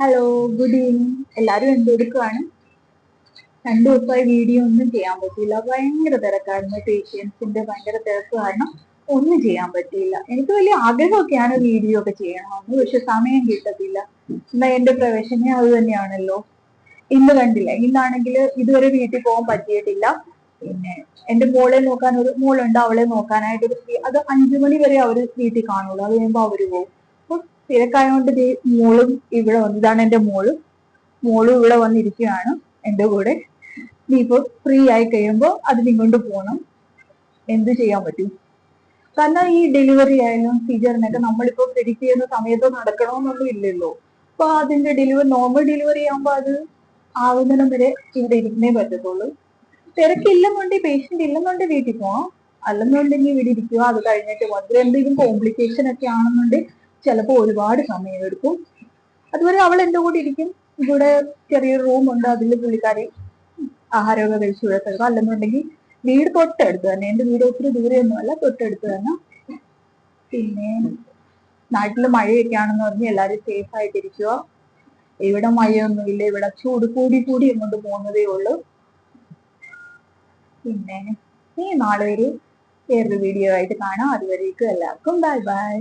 Hello good evening എല്ലാവരും എന്തെടുക്കുവാണ് രണ്ടു ദിവസമായി വീഡിയോ ഒന്നും ചെയ്യാൻ പറ്റിയില്ല. ഭയങ്കര തിരക്കായിരുന്നു. പേഷ്യൻസിന്റെ ഭയങ്കര തിരക്ക് കാരണം ഒന്നും ചെയ്യാൻ പറ്റിയില്ല. എനിക്ക് വലിയ ആഗ്രഹമൊക്കെയാണ് വീഡിയോ ഒക്കെ ചെയ്യണമെന്ന്. പക്ഷെ സമയം കിട്ടത്തില്ല. എന്നാ എന്റെ പ്രവേശനം അത് തന്നെയാണല്ലോ. ഇന്ന് കണ്ടില്ല? ഇന്നാണെങ്കിൽ ഇതുവരെ വീട്ടിൽ പോകാൻ പറ്റിയിട്ടില്ല. പിന്നെ എന്റെ മോളെ നോക്കാൻ ഒരു മോളുണ്ട്. അവളെ നോക്കാനായിട്ട് അത് അഞ്ചു മണി വരെ അവർ വീട്ടിൽ കാണുള്ളൂ. അത് കഴിയുമ്പോ അവർ പോകും തിരക്കായതുകൊണ്ട് മോളും ഇവിടെ വന്നു ഇതാണ് എന്റെ മോൾ. മോളും ഇവിടെ വന്നിരിക്കുകയാണ് എന്റെ കൂടെ. നീ ഇപ്പോ ഫ്രീ ആയി കഴിയുമ്പോ അത് കൊണ്ട് പോകണം എന്ത് ചെയ്യാൻ പറ്റും? കാരണം ഈ ഡെലിവറി ആയാലും സീജറിനൊക്കെ നമ്മളിപ്പോ പ്രെഡിക്റ്റ് ചെയ്യുന്ന സമയത്ത് നടക്കണമെന്നൊന്നും ഇല്ലല്ലോ. അപ്പൊ അതിന്റെ ഡെലിവറി നോർമൽ ഡെലിവറി ആകുമ്പോ അത് ആവുന്നതിനും വരെ ഇവിടെ ഇരിക്കുന്നേ പറ്റത്തുള്ളൂ. തിരക്കില്ലെന്നുണ്ടെങ്കിൽ പേഷ്യന്റ് ഇല്ലെന്നുണ്ടെങ്കിൽ വീട്ടിൽ പോവാം. അല്ലെന്നുണ്ടെങ്കിൽ ഇവിടെ ഇരിക്കുക അത് കഴിഞ്ഞിട്ട് വന്നിട്ട് എന്തെങ്കിലും കോംപ്ലിക്കേഷൻ ഒക്കെ ആണെന്നുണ്ടെങ്കിൽ ചിലപ്പോൾ ഒരുപാട് സമയം എടുക്കും അതുവരെ അവൾ എന്റെ കൂടെ ഇരിക്കും. ഇവിടെ ചെറിയൊരു റൂം ഉണ്ട്. അതിൽ പുള്ളിക്കാരി ആഹാരമൊക്കെ കഴിച്ചു കൊടുക്കുക അല്ലെന്നുണ്ടെങ്കിൽ വീട് തൊട്ടടുത്ത് തന്നെ. എന്റെ വീട് ഒത്തിരി ദൂരെയൊന്നുമല്ല. തൊട്ടടുത്ത് തന്നെ. പിന്നെ നാട്ടിൽ മഴയൊക്കെ ആണെന്ന് പറഞ്ഞ് എല്ലാവരും സേഫ് ആയിട്ടിരിക്കുക ഇവിടെ മഴയൊന്നുമില്ല. ഇവിടെ ചൂട് കൂടി കൂടി ഇങ്ങോട്ട് പോകുന്നതേ ഉള്ളൂ. പിന്നെ ഈ നാളെ ഒരു വേറൊരു വീഡിയോ ആയിട്ട് കാണാം. അതുവരേക്കും എല്ലാവർക്കും ബൈ ബൈ